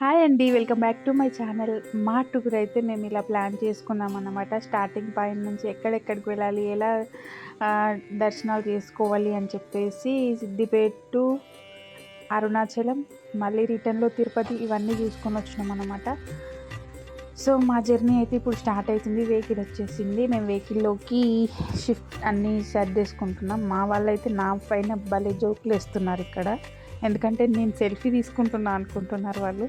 Hi అండి welcome back to my channel. మా tour అయితే మేము ఇలా ప్లాన్ చేసుకున్నాం అన్నమాట. స్టార్టింగ్ పాయింట్ నుంచి ఎక్కడెక్కడికి వెళ్ళాలి ఎలా దర్శనాలు చేసుకోవాలి అని చెప్పేసి సిద్దిపేట టు అరుణాచలం మళ్ళీ రిటర్న్లో తిరుపతి ఇవన్నీ చూసుకొని వచ్చినాం అనమాట సో మా జర్నీ అయితే ఇప్పుడు స్టార్ట్ అవుతుంది వెహికల్ వచ్చేసింది. మేము వెహికల్లోకి షిఫ్ట్ అన్నీ సర్దేసుకుంటున్నాం మా వాళ్ళైతే నా పైన భలే జోకులు వేస్తున్నారు ఇక్కడ. ఎందుకంటే నేను సెల్ఫీ తీసుకుంటున్నా అనుకుంటున్నారు వాళ్ళు.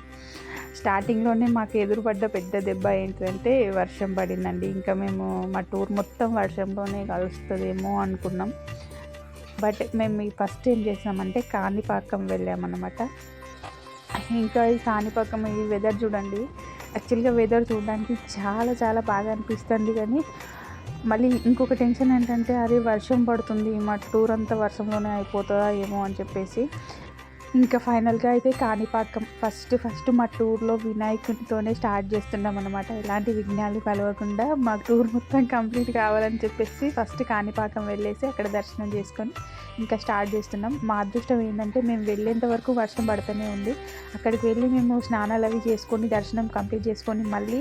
స్టార్టింగ్లోనే మాకు ఎదురుపడ్డ పెద్ద దెబ్బ ఏంటంటే వర్షం పడిందండి. ఇంకా మేము మా టూర్ మొత్తం వర్షంలోనే కలుస్తుందేమో అనుకున్నాం. బట్ మేము ఫస్ట్ ఏం చేసామంటే కాణిపాకం వెళ్ళామన్నమాట. ఇంకా ఈ కాణిపాకం ఈ వెదర్ చూడండి. యాక్చువల్గా వెదర్ చూడడానికి చాలా చాలా బాగా అనిపిస్తుంది కానీ మళ్ళీ ఇంకొక టెన్షన్ ఏంటంటే అరే వర్షం పడుతుంది మా టూర్ అంతా వర్షంలోనే అయిపోతుందా ఏమో అని చెప్పేసి. ఇంకా ఫైనల్గా అయితే కాణిపాకం ఫస్ట్ ఫస్ట్ మా టూర్లో వినాయకునితోనే స్టార్ట్ చేస్తున్నాం అనమాట ఎలాంటి విఘ్నాలు కలవకుండా మా టూర్ మొత్తం కంప్లీట్ కావాలని చెప్పేసి ఫస్ట్ కాణిపాకం వెళ్ళేసి అక్కడ దర్శనం చేసుకొని ఇంకా స్టార్ట్ చేస్తున్నాం. మా అదృష్టం ఏంటంటే మేము వెళ్ళేంత వరకు వర్షం పడుతూనే ఉంది. అక్కడికి వెళ్ళి మేము స్నానాలు అవి చేసుకొని దర్శనం కంప్లీట్ చేసుకొని మళ్ళీ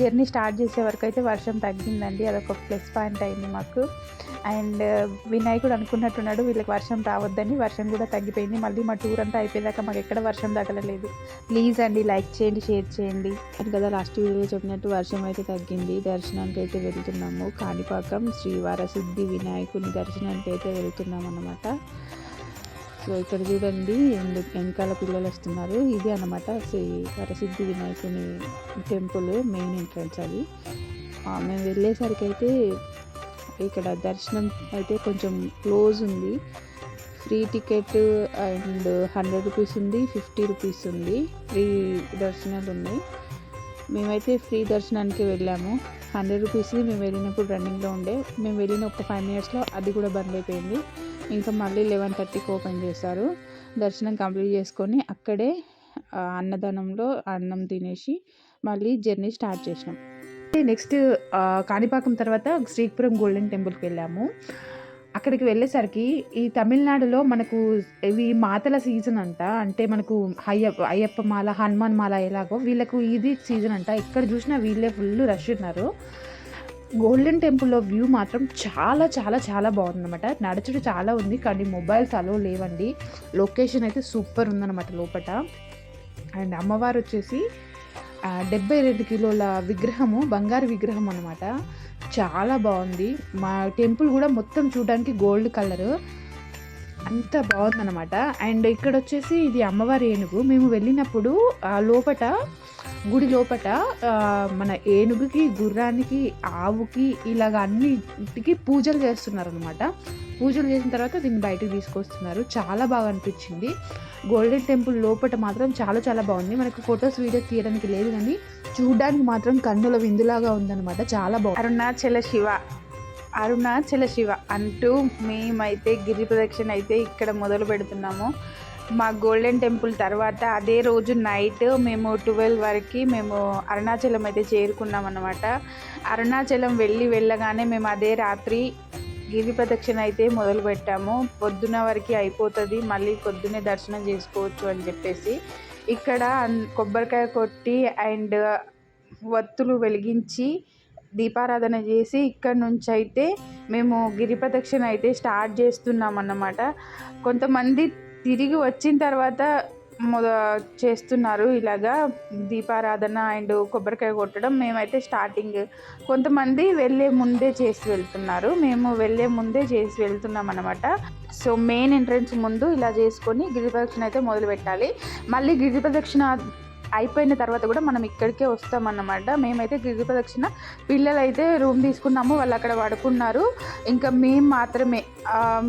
జర్నీ స్టార్ట్ చేసే వరకు అయితే వర్షం తగ్గిందండి. అదొక ప్లస్ పాయింట్ అయింది మాకు. అండ్ వినాయకుడు అనుకున్నట్టున్నాడు వీళ్ళకి వర్షం రావద్దని వర్షం కూడా తగ్గిపోయింది. మళ్ళీ మా టూర్ అంతా అయిపోయేదాకా మాకు ఎక్కడ వర్షం తగలలేదు. ప్లీజ్ అండి లైక్ చేయండి షేర్ చేయండి. అది కదా లాస్ట్ వీడియో చెప్పినట్టు వర్షం అయితే తగ్గింది. దర్శనానికి అయితే వెళ్తున్నాము. కాణిపాకం శ్రీవార సిద్ధి వినాయకుని దర్శనానికి అయితే వెళ్తున్నాము. అనమాట సో ఇక్కడ చూడండి ఎందుకు వెనకాల పిల్లలు వస్తున్నారు. ఇది అనమాట శ్రీ వరసిద్ధి వినాయకుని టెంపుల్ మెయిన్ ఎంట్రన్స్ అది. మేము వెళ్ళేసరికి అయితే ఇక్కడ దర్శనం అయితే కొంచెం క్లోజ్ ఉంది. Free ticket and hundred rupees ఉంది ఫిఫ్టీ రూపీస్ ఉంది. ఫ్రీ దర్శనాలు ఉన్నాయి. మేమైతే ఫ్రీ దర్శనానికి వెళ్ళాము. హండ్రెడ్ రూపీస్ది మేము వెళ్ళినప్పుడు రన్నింగ్లో ఉండే. మేము వెళ్ళిన ఒక ఫైవ్ మినిట్స్లో అది కూడా బంద్ అయిపోయింది. ఇంకా మళ్ళీ లెవెన్ థర్టీకి ఓపెన్ చేస్తారు దర్శనం కంప్లీట్ చేసుకొని అక్కడే అన్నదానంలో అన్నం తినేసి మళ్ళీ జర్నీ స్టార్ట్ చేసినాం. నెక్స్ట్ కాణిపాకం తర్వాత శ్రీపురం గోల్డెన్ టెంపుల్కి వెళ్ళాము. అక్కడికి వెళ్ళేసరికి ఈ తమిళనాడులో మనకు ఇవి మాతల సీజన్ అంట. అంటే మనకు అయ్యప్ప అయ్యప్ప మాల హనుమాన్ మాల ఎలాగో వీళ్ళకు ఇది సీజన్ అంట. ఎక్కడ చూసినా వీళ్ళే ఫుల్ రష్ ఉన్నారు. గోల్డెన్ టెంపుల్లో వ్యూ మాత్రం చాలా చాలా చాలా బాగుందన్నమాట. నడచడం చాలా ఉంది కానీ మొబైల్స్ అలో లేవండి. లొకేషన్ అయితే సూపర్ ఉందన్నమాట లోపల అండ్ అమ్మవారు వచ్చేసి డెబ్బై రెండు కిలోల విగ్రహము బంగారు విగ్రహం అనమాట చాలా బాగుంది. మా టెంపుల్ కూడా మొత్తం చూడడానికి గోల్డ్ కలర్. అంత బాగుందన్నమాట. అండ్ ఇక్కడ వచ్చేసి ఇది అమ్మవారి ఏనుగు. మేము వెళ్ళినప్పుడు ఆ లోపట గుడి లోపట మన ఏనుగుకి గుర్రానికి ఆవుకి ఇలాగ అన్నిటికీ పూజలు చేస్తున్నారు అనమాట పూజలు చేసిన తర్వాత దీన్ని బయటకు తీసుకొస్తున్నారు. చాలా బాగా అనిపించింది. గోల్డెన్ టెంపుల్ లోపల మాత్రం చాలా చాలా బాగుంది. మనకు ఫొటోస్ వీడియోస్ తీయడానికి లేదు కానీ చూడడానికి మాత్రం కన్నుల విందులాగా ఉందన్నమాట. చాలా బాగుంది. అరుణాచల శివ. అరుణాచల శివ అంటూ మేమైతే గిరి ప్రదక్షిణ అయితే ఇక్కడ మొదలు పెడుతున్నాము. మా గోల్డెన్ టెంపుల్ తర్వాత అదే రోజు నైట్ మేము ట్వెల్వ్ వరకు మేము అరుణాచలం అయితే చేరుకున్నాం అనమాట అరుణాచలం వెళ్ళి వెళ్ళగానే మేము అదే రాత్రి గిరి ప్రదక్షిణ అయితే మొదలు పెట్టాము. పొద్దున వరకు అయిపోతుంది మళ్ళీ పొద్దునే దర్శనం చేసుకోవచ్చు అని చెప్పేసి. ఇక్కడ కొబ్బరికాయ కొట్టి అండ్ వత్తులు వెలిగించి దీపారాధన చేసి ఇక్కడ నుంచి అయితే మేము గిరి ప్రదక్షిణ అయితే స్టార్ట్ చేస్తున్నాం అన్నమాట కొంతమంది తిరిగి వచ్చిన తర్వాత మొద చేస్తున్నారు ఇలాగా దీపారాధన అండ్ కొబ్బరికాయ కొట్టడం మేమైతే స్టార్టింగ్ కొంతమంది వెళ్ళే ముందే చేసి వెళ్తున్నారు. మేము వెళ్ళే ముందే చేసి వెళ్తున్నాం అనమాట సో మెయిన్ ఎంట్రన్స్ ముందు ఇలా చేసుకొని గిరి ప్రదక్షిణ అయితే మొదలు పెట్టాలి మళ్ళీ గిరి ప్రదక్షిణ అయిపోయిన తర్వాత కూడా మనం ఇక్కడికే వస్తామన్నమాట. మేమైతే గిరి ప్రదక్షిణ పిల్లలైతే రూమ్ తీసుకున్నాము వాళ్ళు అక్కడ పడుకున్నారు. ఇంకా మేము మాత్రమే. ఆ,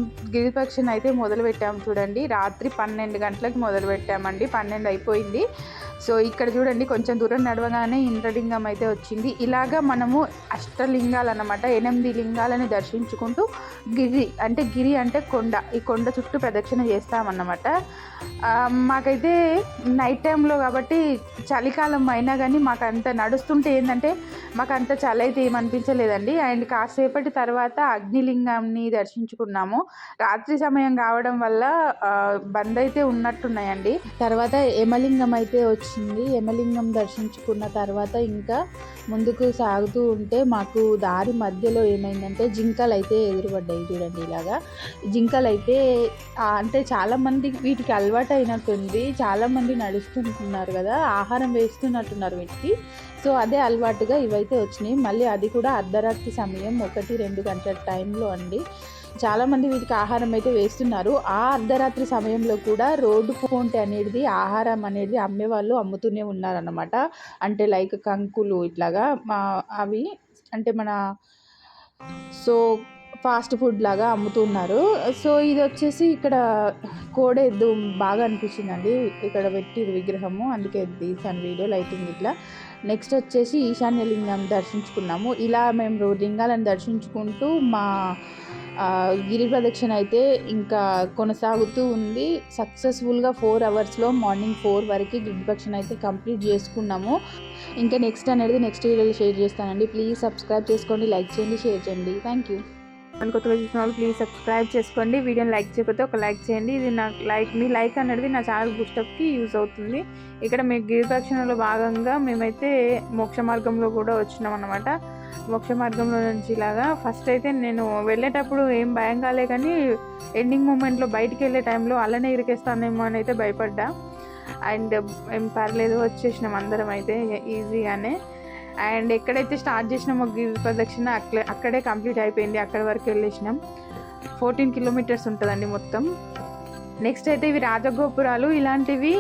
అయితే మొదలుపెట్టాము చూడండి. రాత్రి పన్నెండు గంటలకు మొదలుపెట్టామండి. పన్నెండు అయిపోయింది. సో ఇక్కడ చూడండి కొంచెం దూరం నడవగానే ఇంద్రలింగం అయితే వచ్చింది. ఇలాగా మనము అష్టలింగాలు అన్నమాట ఎనిమిది లింగాలని దర్శించుకుంటూ గిరి అంటే గిరి అంటే కొండ ఈ కొండ చుట్టూ ప్రదక్షిణ చేస్తామన్నమాట. మాకైతే నైట్ టైంలో కాబట్టి చలికాలం అయినా కానీ మాకు అంత నడుస్తుంటే ఏంటంటే మాకు అంత చలి అయితే ఏమనిపించలేదండి. అండ్ కాసేపటి తర్వాత అగ్నిలింగాన్ని దర్శించుకుంటూ చేసుకున్నాము రాత్రి సమయం కావడం వల్ల బంద్ అయితే ఉన్నట్టున్నాయండి. తర్వాత యమలింగం అయితే వచ్చింది. యమలింగం దర్శించుకున్న తర్వాత ఇంకా ముందుకు సాగుతూ ఉంటే మాకు దారి మధ్యలో ఏమైందంటే జింకలు అయితే ఎదురుపడ్డాయి చూడండి ఇలాగా. జింకలు అయితే అంటే చాలామంది వీటికి అలవాటు అయినట్టుంది చాలామంది నడుస్తుంటున్నారు కదా ఆహారం వేస్తున్నట్టున్నారు వీటికి. సో అదే అలవాటుగా ఇవైతే వచ్చినాయి. మళ్ళీ అది కూడా అర్ధరాత్రి సమయం ఒకటి రెండు గంటల టైంలో అండి. చాలామంది వీటికి ఆహారం అయితే వేస్తున్నారు. ఆ అర్ధరాత్రి సమయంలో కూడా రోడ్డు పోంటి అనేది ఆహారం అనేది అమ్మేవాళ్ళు అమ్ముతూనే ఉన్నారన్నమాట. అంటే లైక్ కంకులు ఇట్లాగా మా అవి అంటే మన సో ఫాస్ట్ ఫుడ్ లాగా అమ్ముతున్నారు. సో ఇది వచ్చేసి ఇక్కడ కోడెద్దు బాగా అనిపించిందండి. ఇక్కడ పెట్టి విగ్రహము అందుకే తీసాను వీడియో లైటింగ్ ఇట్లా. నెక్స్ట్ వచ్చేసి ఈశాన్య లింగం దర్శించుకున్నాము. ఇలా మేము లింగాలను దర్శించుకుంటూ మా గిరి ప్రదక్షిణ అయితే ఇంకా కొనసాగుతూ ఉంది. సక్సెస్ఫుల్గా ఫోర్ అవర్స్లో మార్నింగ్ ఫోర్ వరకు గిరి ప్రదక్షిణ అయితే కంప్లీట్ చేసుకున్నాము. ఇంకా నెక్స్ట్ అనేది నెక్స్ట్ వీడియోలో షేర్ చేస్తానండి. ప్లీజ్ సబ్స్క్రైబ్ చేసుకోండి లైక్ చేయండి షేర్ చేయండి. Thank you. అని కొత్తగా చూసిన వాళ్ళు ప్లీజ్ సబ్స్క్రైబ్ చేసుకోండి. వీడియోని లైక్ చేయకపోతే ఒక లైక్ చేయండి. ఇది నాకు లైక్ మీ లైక్ అనేది నా ఛానల్ బూస్టప్కి యూజ్ అవుతుంది. ఇక్కడ మీ గిరి ప్రదక్షిణలో భాగంగా మేమైతే మోక్ష మార్గంలో కూడా వచ్చినాం అనమాట మోక్ష మార్గంలో నుంచి ఇలాగా ఫస్ట్ అయితే నేను వెళ్ళేటప్పుడు ఏం భయం కాలే కానీ ఎండింగ్ మూమెంట్లో బయటికి వెళ్ళే టైంలో అలానే ఇరికేస్తానేమో అని అయితే భయపడ్డా. అండ్ ఏం పర్లేదు వచ్చేసినాం అందరం అయితే ఈజీగానే అండ్ ఎక్కడైతే స్టార్ట్ చేసినామో గిరి ప్రదక్షిణ అక్కడే అక్కడే కంప్లీట్ అయిపోయింది. అక్కడి వరకు వెళ్ళేసినాం. ఫోర్టీన్ కిలోమీటర్స్ ఉంటుందండి మొత్తం. నెక్స్ట్ అయితే ఇవి రాజగోపురాలు. ఇలాంటివి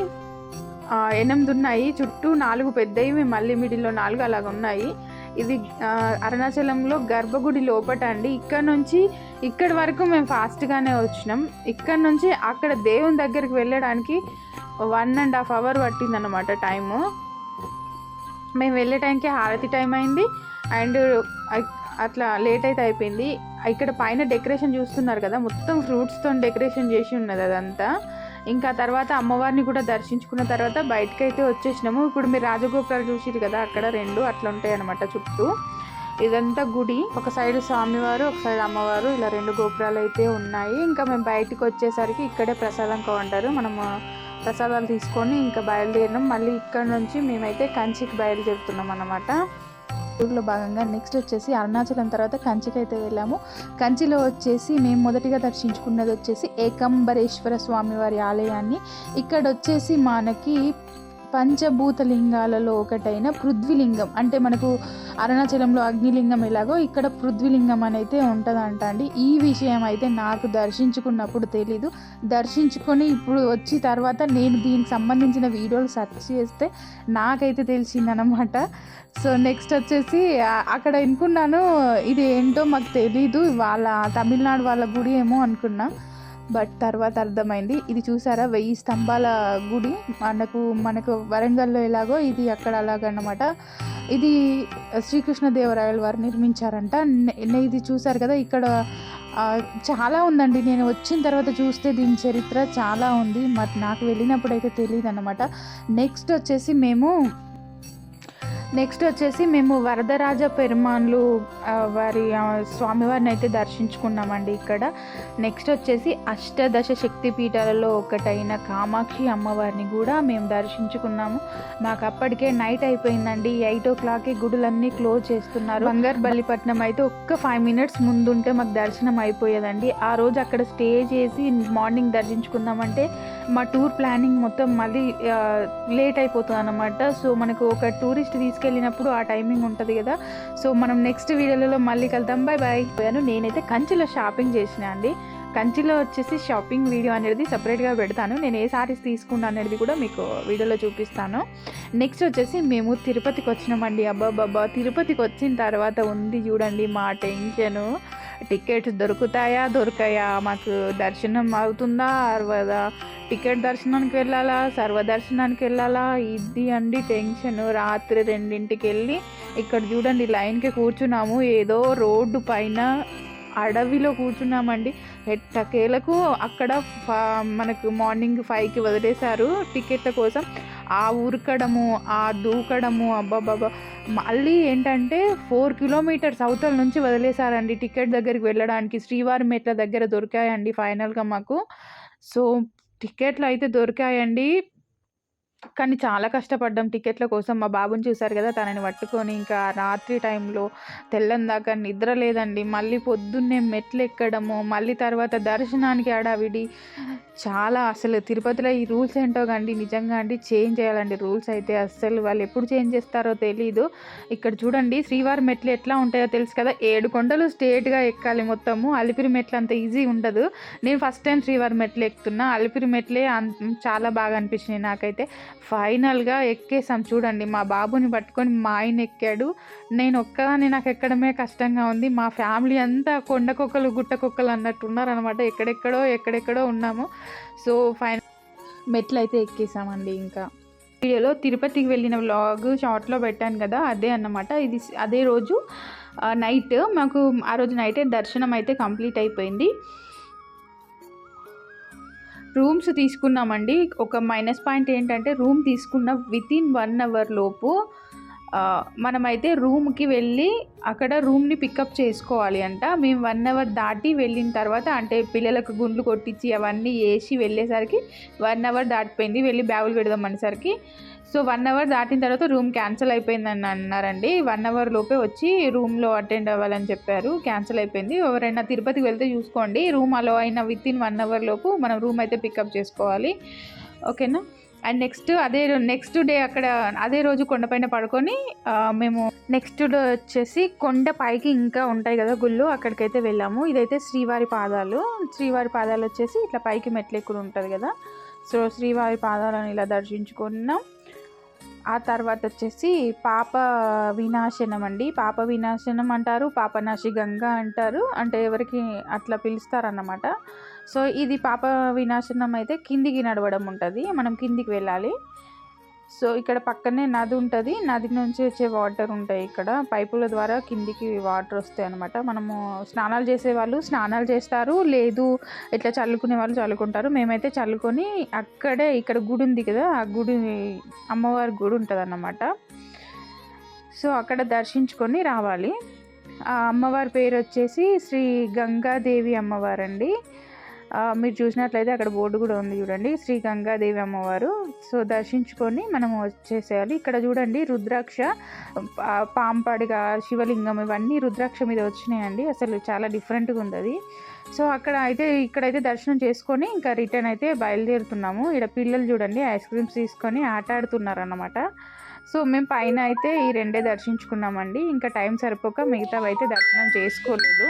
ఎనిమిది ఉన్నాయి. చుట్టూ నాలుగు పెద్దవి మళ్ళీ మిడిల్లో నాలుగు అలాగ ఉన్నాయి ఇది అరుణాచలంలో గర్భగుడి లోపట అండి ఇక్కడ నుంచి ఇక్కడి వరకు మేము ఫాస్ట్గానే వచ్చినాం. ఇక్కడ నుంచి అక్కడ దేవుని దగ్గరికి వెళ్ళడానికి వన్ అండ్ హాఫ్ అవర్ పట్టిందన్నమాట టైము మేము వెళ్ళే టైంకి హారతి టైం అయింది. అండ్ అట్లా లేట్ అయితే అయిపోయింది. ఇక్కడ పైన డెకరేషన్ చూస్తున్నారు కదా మొత్తం ఫ్రూట్స్తో డెకరేషన్ చేసి ఉన్నది అదంతా. ఇంకా తర్వాత అమ్మవారిని కూడా దర్శించుకున్న తర్వాత బయటకు అయితే వచ్చేసినాము. ఇప్పుడు మీరు రాజగోపురాలు చూసిరు కదా అక్కడ రెండు అట్లా ఉంటాయి అనమాట చుట్టూ. ఇదంతా గుడి. ఒక సైడ్ స్వామివారు ఒక సైడ్ అమ్మవారు ఇలా రెండు గోపురాలు అయితే ఉన్నాయి. ఇంకా మేము బయటికి వచ్చేసరికి ఇక్కడే ప్రసాదం కౌంటారు. మనము ప్రసాదాలు తీసుకొని ఇంకా బయలుదేరినాం. మళ్ళీ ఇక్కడ నుంచి మేమైతే కంచికి బయలుదేరుతున్నాం అన్నమాట. టూర్లో భాగంగా నెక్స్ట్ వచ్చేసి అరుణాచలం తర్వాత కంచికి అయితే వెళ్ళాము. కంచిలో వచ్చేసి మేము మొదటిగా దర్శించుకున్నది వచ్చేసి ఏకంబరేశ్వర స్వామి వారి ఆలయాన్ని. ఇక్కడ వచ్చేసి మనకి పంచభూత లింగాలలో ఒకటైన పృథ్వీలింగం. అంటే మనకు అరుణాచలంలో అగ్నిలింగం ఎలాగో ఇక్కడ పృథ్వీలింగం అనైతే ఉంటుందంట అండి. ఈ విషయం అయితే నాకు దర్శించుకున్నప్పుడు తెలీదు. దర్శించుకొని ఇప్పుడు వచ్చి తర్వాత నేను దీనికి సంబంధించిన వీడియోలు సెర్చ్ చేస్తే నాకైతే తెలిసిందనమాట సో నెక్స్ట్ వచ్చేసి అక్కడ అనుకున్నాను ఇది ఏంటో మాకు తెలీదు వాళ్ళ తమిళనాడు వాళ్ళ గుడి ఏమో అనుకున్నా. బట్ తర్వాత అర్థమైంది. ఇది చూసారా? వెయ్యి స్తంభాల గుడి. మనకు మనకు వరంగల్లో ఎలాగో ఇది అక్కడ అలాగన్నమాట. ఇది శ్రీకృష్ణదేవరాయల వారు నిర్మించారంట. నే- ఇది చూసారు కదా? ఇక్కడ చాలా ఉందండి. నేను వచ్చిన తర్వాత చూస్తే దీని చరిత్ర చాలా ఉంది. మరి నాకు వెళ్ళినప్పుడు అయితే తెలియదు అనమాట నెక్స్ట్ వచ్చేసి మేము నెక్స్ట్ వచ్చేసి మేము వరదరాజ పెరుమాన్లు వారి స్వామివారిని అయితే దర్శించుకున్నామండి ఇక్కడ. నెక్స్ట్ వచ్చేసి అష్టదశ శక్తి పీఠాలలో ఒకటైన కామాక్షి అమ్మవారిని కూడా మేము దర్శించుకున్నాము. మాకు అప్పటికే నైట్ అయిపోయిందండి. ఎయిట్ ఓ క్లాక్కి గుడులన్నీ క్లోజ్ చేస్తున్నారు. బంగారు బల్లిపట్నం అయితే ఒక్క ఫైవ్ మినిట్స్ ముందుంటే మాకు దర్శనం అయిపోయేదండి. ఆ రోజు అక్కడ స్టే చేసి మార్నింగ్ దర్శించుకుందామంటే మా టూర్ ప్లానింగ్ మొత్తం మళ్ళీ లేట్ అయిపోతుంది అనమాట సో మనకు ఒక టూరిస్ట్ తీసుకు తీసుకెళ్ళినప్పుడు ఆ టైమింగ్ ఉంటుంది కదా. సో మనం నెక్స్ట్ వీడియోలలో మళ్ళీ కలుద్దాం. బాయ్ బాయ్ పోయాను. నేనైతే కంచిలో షాపింగ్ చేసిన అండి. కంచిలో వచ్చేసి షాపింగ్ వీడియో అనేది సపరేట్గా పెడతాను. నేను ఏ సారీస్ తీసుకున్నా అనేది కూడా మీకు వీడియోలో చూపిస్తాను. నెక్స్ట్ వచ్చేసి మేము తిరుపతికి వచ్చినామండి. అబ్బా బాబా తిరుపతికి వచ్చిన తర్వాత ఉంది చూడండి మా టెన్షను. టికెట్స్ దొరుకుతాయా? దొరకాయా? మాకు దర్శనం అవుతుందా? అరవదా టికెట్ దర్శనానికి వెళ్ళాలా? సర్వదర్శనానికి వెళ్ళాలా? ఇది అండి టెన్షన్. రాత్రి రెండింటికి వెళ్ళి ఇక్కడ చూడండి లైన్కి కూర్చున్నాము. ఏదో రోడ్డు పైన అడవిలో కూర్చున్నామండి. ఎట్టకేలకు అక్కడ ఫ- మనకు మార్నింగ్ ఫైవ్కి వదిలేశారు టికెట్ల కోసం. ఆ ఉరకడము ఆ దూకడము అబ్బాబాబా మళ్ళీ ఏంటంటే ఫోర్ కిలోమీటర్స్ అవతల నుంచి వదిలేశారండి టికెట్ దగ్గరికి వెళ్ళడానికి. శ్రీవారి మెట్ల దగ్గర దొరికాయండి ఫైనల్గా మాకు. సో టికెట్లు అయితే దొరికాయండి. కానీ చాలా కష్టపడ్డాం. టికెట్ల కోసం మా బాబుని చూశారు కదా తనని పట్టుకొని ఇంకా రాత్రి టైంలో తెల్లని దాకా నిద్ర లేదండి. మళ్ళీ పొద్దున్నే మెట్లు ఎక్కడము మళ్ళీ తర్వాత దర్శనానికి ఆడావిడి చాలా అసలు తిరుపతిలో ఈ రూల్స్ ఏంటో కండి నిజంగా అండి చేంజ్ చేయాలండి రూల్స్ అయితే. అస్సలు వాళ్ళు ఎప్పుడు చేంజ్ చేస్తారో తెలీదు. ఇక్కడ చూడండి శ్రీవారి మెట్లు ఎట్లా ఉంటాయో తెలుసు కదా. ఏడు కొండలు స్ట్రేట్గా ఎక్కాలి మొత్తము. అలిపిరి మెట్లు అంత ఈజీ ఉండదు. నేను ఫస్ట్ టైం శ్రీవారి మెట్లు ఎక్కుతున్నా. అలిపిరి మెట్లే అన్- చాలా బాగా అనిపించినాయి నాకైతే. ఫైనల్గా ఎక్కేసాం చూడండి. మా బాబుని పట్టుకొని మా ఆయన ఎక్కాడు. నేను ఒక్కదాన్ని నాకు ఎక్కడమే కష్టంగా ఉంది. మా ఫ్యామిలీ అంతా కొండకొక్కలు గుట్టకొక్కలు అన్నట్టు ఉన్నారనమాట ఎక్కడెక్కడో ఎక్కడెక్కడో ఉన్నాము. సో ఫైనల్ మెట్లు అయితే ఎక్కేసామండి ఇంకా. వీడియోలో తిరుపతికి వెళ్ళిన వ్లాగ్ షార్ట్లో పెట్టాను కదా అదే అన్నమాట. ఇది అదే రోజు నైట్ మాకు ఆ రోజు నైటే దర్శనం అయితే కంప్లీట్ అయిపోయింది. రూమ్స్ తీసుకున్నామండి. ఒక మైనస్ పాయింట్ ఏంటంటే రూమ్ తీసుకున్న విత్ ఇన్ వన్ అవర్ లోపు మనమైతే రూమ్కి వెళ్ళి అక్కడ రూమ్ని పికప్ చేసుకోవాలి అంట. మేము వన్ అవర్ దాటి వెళ్ళిన తర్వాత అంటే పిల్లలకు గుండ్లు కొట్టించి అవన్నీ వేసి వెళ్ళేసరికి వన్ అవర్ దాటిపోయింది. వెళ్ళి బ్యాగులు పెడదాం అనేసరికి సో వన్ అవర్ దాటిన తర్వాత రూమ్ క్యాన్సిల్ అయిపోయిందని అన్నారండి. వన్ అవర్ లోపే వచ్చి రూమ్లో అటెండ్ అవ్వాలని చెప్పారు. క్యాన్సిల్ అయిపోయింది. ఎవరైనా తిరుపతికి వెళ్తే చూసుకోండి. రూమ్ అలో అయిన విత్ ఇన్ వన్ అవర్ లోపు మనం రూమ్ అయితే పికప్ చేసుకోవాలి. ఓకేనా? అండ్ నెక్స్ట్ అదే నెక్స్ట్ డే అక్కడ అదే రోజు కొండపైన పడుకొని మేము నెక్స్ట్ డే వచ్చేసి కొండ పైకి ఇంకా ఉంటాయి కదా గుళ్ళు అక్కడికైతే వెళ్ళాము. ఇదైతే శ్రీవారి పాదాలు. శ్రీవారి పాదాలు వచ్చేసి ఇట్లా పైకి మెట్లు ఎక్కువ ఉంటుంది కదా. సో శ్రీవారి పాదాలను ఇలా దర్శించుకున్నాం. ఆ తర్వాత వచ్చేసి పాప వినాశనం అండి. పాప వినాశనం అంటారు పాపనాశి గంగా అంటారు. అంటే ఎవరికి అట్లా పిలుస్తారన్నమాట. సో ఇది పాప వినాశనం అయితే కిందికి నడవడం ఉంటుంది. మనం కిందికి వెళ్ళాలి. సో ఇక్కడ పక్కనే నది ఉంటుంది. నది నుంచి వచ్చే వాటర్ ఉంటాయి ఇక్కడ. పైపుల ద్వారా కిందికి వాటర్ వస్తాయి అనమాట మనము స్నానాలు చేసే వాళ్ళు స్నానాలు చేస్తారు. లేదు ఇట్లా చల్లుకునే వాళ్ళు చల్లుకుంటారు. మేమైతే చల్లుకొని అక్కడే ఇక్కడ గుడి ఉంది కదా ఆ గుడి అమ్మవారి గుడి ఉంటుంది అన్నమాట. సో అక్కడ దర్శించుకొని రావాలి. ఆ అమ్మవారి పేరు వచ్చేసి శ్రీ గంగాదేవి అమ్మవారు అండి మీరు చూసినట్లయితే అక్కడ బోర్డు కూడా ఉంది చూడండి. శ్రీ గంగాదేవి అమ్మవారు. సో దర్శించుకొని మనం వచ్చేసేయాలి. ఇక్కడ చూడండి రుద్రాక్ష పాంపాడిగా శివలింగం ఇవన్నీ రుద్రాక్ష మీద వచ్చినాయండి. అసలు చాలా డిఫరెంట్గా ఉంది అది సో అక్కడ అయితే ఇక్కడైతే దర్శనం చేసుకొని ఇంకా రిటర్న్ అయితే బయలుదేరుతున్నాము. ఇక్కడ పిల్లలు చూడండి ఐస్ క్రీమ్స్ తీసుకొని ఆట ఆడుతున్నారు సో మేము పైన అయితే ఈ రెండే దర్శించుకున్నామండి. ఇంకా టైం సరిపోక మిగతావైతే దర్శనం చేసుకోలేదు.